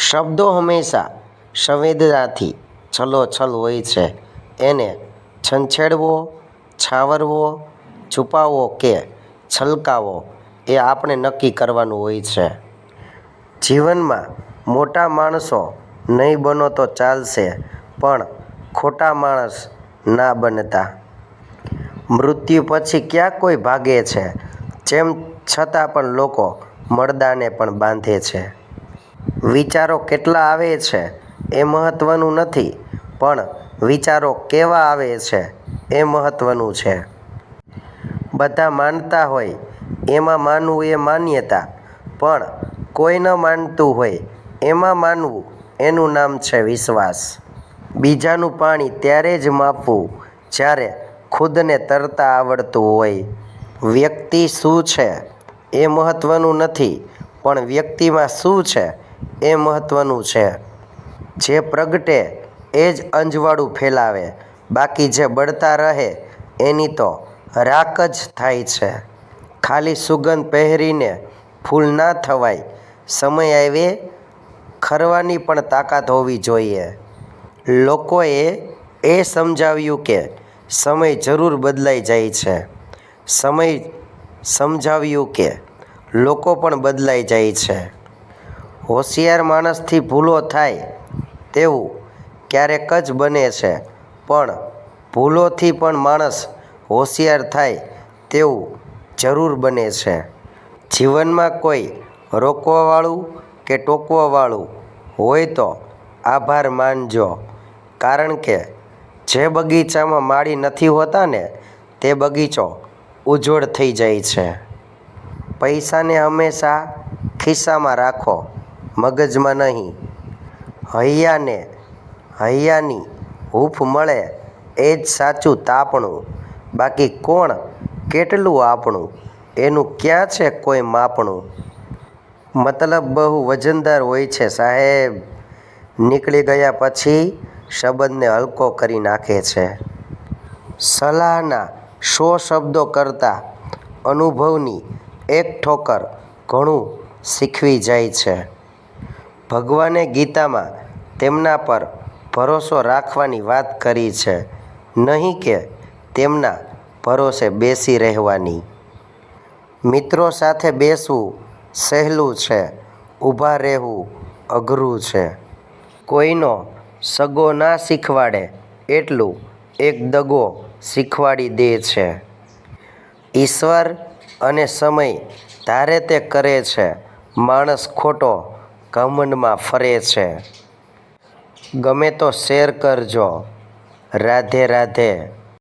શબ્દો હંમેશા સંવેદનાથી છલોછલ હોય છે. એને છંછેડવો, છાવરવો છુપાવવો કે છલકાવો એ આપણે નક્કી કરવાનું હોય છે. જીવનમાં મોટા માણસો નહીં બનો તો ચાલશે, પણ ખોટા માણસ ના બનતા. મૃત્યુ પછી ક્યાં કોઈ ભાગે છે, જેમ છતાં પણ લોકો મળદાને પણ બાંધે છે. વિચારો કેટલા આવે છે એ મહત્ત્વનું નથી, પણ વિચારો કેવા આવે છે એ મહત્ત્વનું છે. બધા માનતા હોય, એમાં માનવું એ માન્યતા, પણ કોઈ ન માનતું હોય, એમાં માનવું એનું નામ છે વિશ્વાસ. બીજાનું પાણી ત્યારે જ માપવું જ્યારે ખુદને તરતા આવડતું હોય. વ્યક્તિ શું છે એ મહત્ત્વનું નથી, પણ વ્યક્તિમાં શું છે એ મહત્ત્વનું છે. જે પ્રગટે, એ જ અંજવાળું ફેલાવે. બાકી જે બળતા રહે, એની તો રાખ જ થાય છે. ખાલી સુગંધ પહેરીને ફૂલ ના થવાય. સમય આવે, ખરવાની પણ તાકાત હોવી જોઈએ. લોકોએ એ સમજાવ્યું કે સમય જરૂર બદલાઈ જાય છે. સમય સમજાવ્યું કે લોકો પણ બદલાઈ જાય છે. હોશિયાર માણસથી ભૂલો થાય તેવું ક્યારેક જ બને છે. પણ ભૂલોથી પણ માણસ હોશિયાર થાય તેવું જરૂર બને છે. જીવનમાં કોઈ રોકવાવાળું કે ટોકવાવાળું હોય તો આભાર માનજો. કારણ કે જે બગીચામાં માળી નથી હોતા ને તે બગીચો ઉજ્જવળ થઈ જાય છે. પૈસાને હંમેશા ખિસ્સામાં રાખો. મગજમાં નહીં. હૈયાને હૈયાની હૂંફ મળે એ જ સાચું તાપણું. બાકી કોણ કેટલું આપણું? એનું ક્યાં છે કોઈ માપણું? મતલબ બહુ વજનદાર હોય છે સાહેબ. નીકળી ગયા પછી શબ્દને હલકો કરી નાખે છે. સલાહના સો શબ્દો કરતાં અનુભવની એક ઠોકર ઘણું શીખવી જાય છે. ભગવાને ગીતામાં તેમના પર ભરોસો રાખવાની વાત કરી છે. નહીં કે તેમના ભરોસે બેસી રહેવાની. મિત્રો સાથે બેસવું સહેલું છે, ઊભા રહેવું અઘરું છે. કોઈનો સગો ના શીખવાડે એટલું એક દગો શીખવાડી દે છે. ઈશ્વર અને સમય ધારે તે કરે છે. માણસ ખોટો ઘમંડમાં ફરે છે. ગમે તો શેર કરજો. રાધે રાધે.